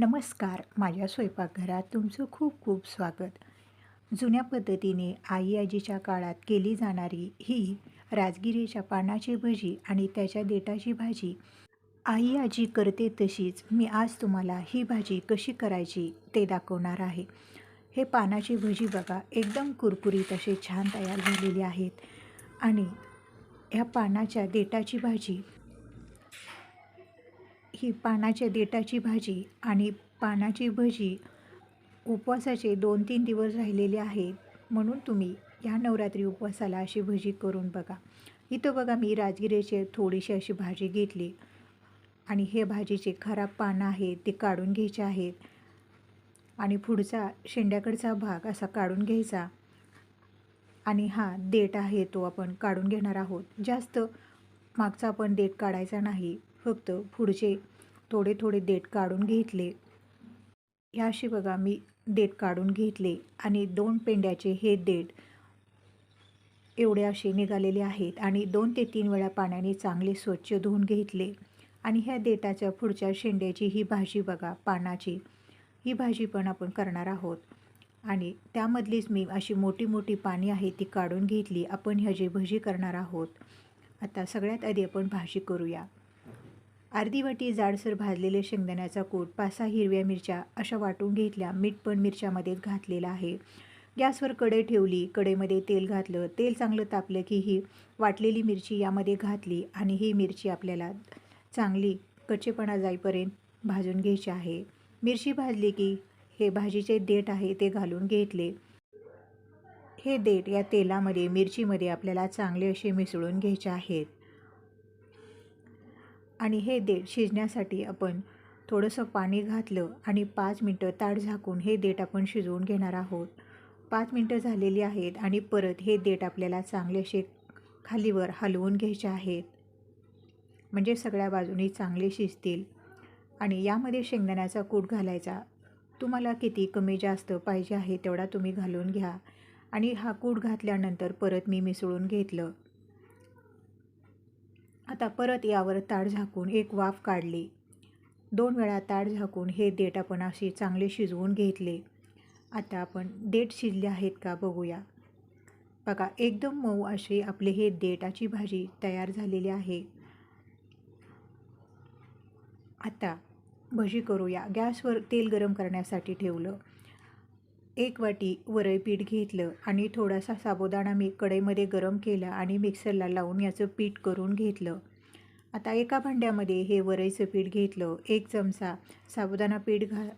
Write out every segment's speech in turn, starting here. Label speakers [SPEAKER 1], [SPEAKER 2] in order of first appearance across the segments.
[SPEAKER 1] नमस्कार माझ्या स्वयंपाकघरात तुमचं खूप खूप स्वागत. जुन्या पद्धतीने आई आजीच्या काळात केली जाणारी ही राजगिरीच्या पानाची भजी आणि त्याच्या देठाची भाजी. आई आजी करते तशीच मी आज तुम्हाला ही भाजी कशी करायची ते दाखवणार आहे. हे पानाची भजी बघा एकदम कुरकुरीत असे छान तयार झालेली आहेत. आणि ह्या पानाच्या देठाची भाजी ही पानाच्या देठाची भाजी आणि पानाची भजी उपवासाचे दोन तीन दिवस राहिलेले आहेत. म्हणून तुम्ही ह्या नवरात्री उपवासाला अशी भजी करून बघा. इथं बघा मी राजगिरीचे थोडीशी अशी भाजी घेतली. आणि हे भाजीचे खराब पानं आहेत ते काढून घ्यायचे आहेत. आणि पुढचा शेंड्याकडचा भाग असा काढून घ्यायचा. आणि हा देठ आहे तो आपण काढून घेणार आहोत. जास्त मागचा आपण देठ काढायचा नाही. फक्त पुढचे थोडे थोडे देठ काढून घेतले. ह्याशी बघा मी देठ काढून घेतले आणि दोन पेंड्याचे हे देठ एवढे असे निघालेले आहेत आणि दोन ते तीन वेळा पाण्याने चांगले स्वच्छ धुवून घेतले. आणि ह्या देठाच्या पुढच्या शेंड्याची ही भाजी बघा पानाची. ही भाजी पण आपण करणार आहोत. आणि त्यामधलीच मी अशी मोठी मोठी पाणी आहे ती काढून घेतली. आपण ह्याची भजी करणार आहोत. आता सगळ्यात आधी आपण भाजी करूया. अर्धी वाटी जाडसर भाजलेले शेंगदाण्याचा कूट पाच सहा हिरव्या मिरच्या अशा वाटून घेतल्या. मीठ पण मिरच्यामध्ये घातलेलं आहे. गॅसवर कढई ठेवली. कढईमध्ये तेल घातलं. तेल चांगलं तापलं की ही वाटलेली मिरची यामध्ये घातली आणि ही मिरची आपल्याला चांगली कच्चेपणा जाईपर्यंत भाजून घ्यायची आहे. मिरची भाजली की हे भाजीचे देठ आहे ते घालून घेतले. हे देठ या तेलामध्ये मिरचीमध्ये आपल्याला चांगले असे मिसळून घ्यायचे आहेत. आणि हे देठ शिजण्यासाठी आपण थोडंसं पाणी घातलं आणि पाच मिनटं ताट झाकून हे देठ आपण शिजवून घेणार आहोत. पाच मिनटं झालेली आहेत आणि परत हे देठ आपल्याला चांगले असे खालीवर हलवून घ्यायचे आहेत. म्हणजे सगळ्या बाजूनी चांगले शिजतील. आणि यामध्ये शेंगदाण्याचा कूट घालायचा. तुम्हाला किती कमी जास्त पाहिजे आहे तेवढा तुम्ही घालून घ्या. आणि हा कूट घातल्यानंतर परत मी मिसळून घेतलं. आता परत यावर ताट झाकून एक वाफ काढली. दोन वेळा ताट झाकून हे देठ आपण असे चांगले शिजवून घेतले. आता आपण देठ शिजले आहेत का बघूया. बघा एकदम मऊ असे आपले हे देटाची भाजी तयार झालेली आहे. आता भजी करूया. गॅसवर तेल गरम करण्यासाठी ठेवलं. एक वाटी वरई पीठ घेतलं आणि थोडासा साबुदाणा मी कढईमध्ये गरम केला आणि मिक्सरला लावून याचं पीठ करून घेतलं. आता एका भांड्यामध्ये हे वरईचं पीठ घेतलं. एक चमचा साबुदाणा पीठ घा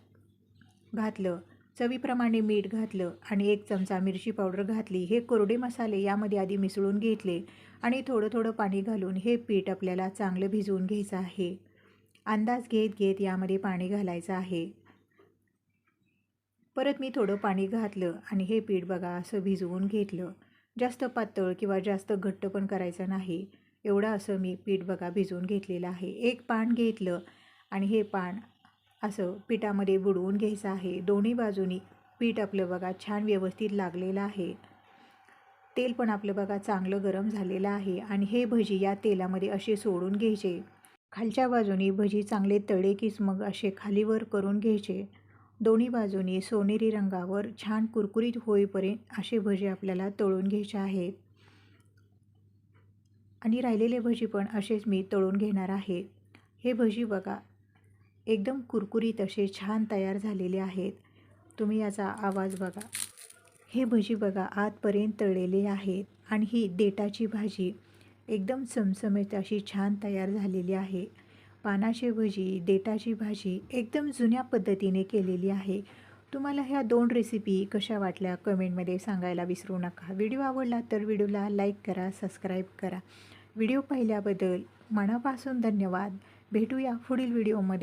[SPEAKER 1] घातलं. चवीप्रमाणे मीठ घातलं आणि एक चमचा मिरची पावडर घातली. हे कोरडे मसाले यामध्ये आधी मिसळून घेतले आणि थोडं थोडं पाणी घालून हे पीठ आपल्याला चांगलं भिजवून घ्यायचं आहे. अंदाज घेत घेत यामध्ये पाणी घालायचं आहे. परत मी थोडं पाणी घातलं आणि हे पीठ बघा असं भिजवून घेतलं. जास्त पातळ किंवा जास्त घट्ट पण करायचं नाही. एवढं असं मी पीठ बघा भिजवून घेतलेलं आहे. एक पान घेतलं आणि हे पान असं पिठामध्ये बुडवून घ्यायचं आहे. दोन्ही बाजूनी पीठ आपलं बघा छान व्यवस्थित लागलेलं आहे. तेल पण आपलं बघा चांगलं गरम झालेलं आहे आणि हे भजी या तेलामध्ये असे सोडून घ्यायचे. खालच्या बाजूनी भजी चांगले तळे किसमग मग असे खालीवर करून घ्यायचे. दोन्ही बाजूनी सोनेरी रंगावर छान कुरकुरीत होईपर्यंत असे भजे आपल्याला तळून घ्यायचे आहेत. आणि राहिलेले भजी पण असेच मी तळून घेणार आहे. हे भजी बघा एकदम कुरकुरीत असे छान तयार झालेले आहेत. तुम्ही याचा आवाज बघा. हे भजी बघा आतपर्यंत तळलेले आहेत आणि ही देटाची भाजी एकदम चमचमीत अशी छान तयार झालेली आहे. पानाची भजी देटाची भाजी एकदम जुन्या पद्धतीने केलेली आहे. तुम्हाला ह्या दोन रेसिपी कशा वाटल्या कमेंटमध्ये सांगायला विसरू नका. व्हिडिओ आवडला तर व्हिडिओला लाईक करा सबस्क्राईब करा. व्हिडिओ पाहिल्याबद्दल मनापासून धन्यवाद. भेटूया पुढील व्हिडिओमध्ये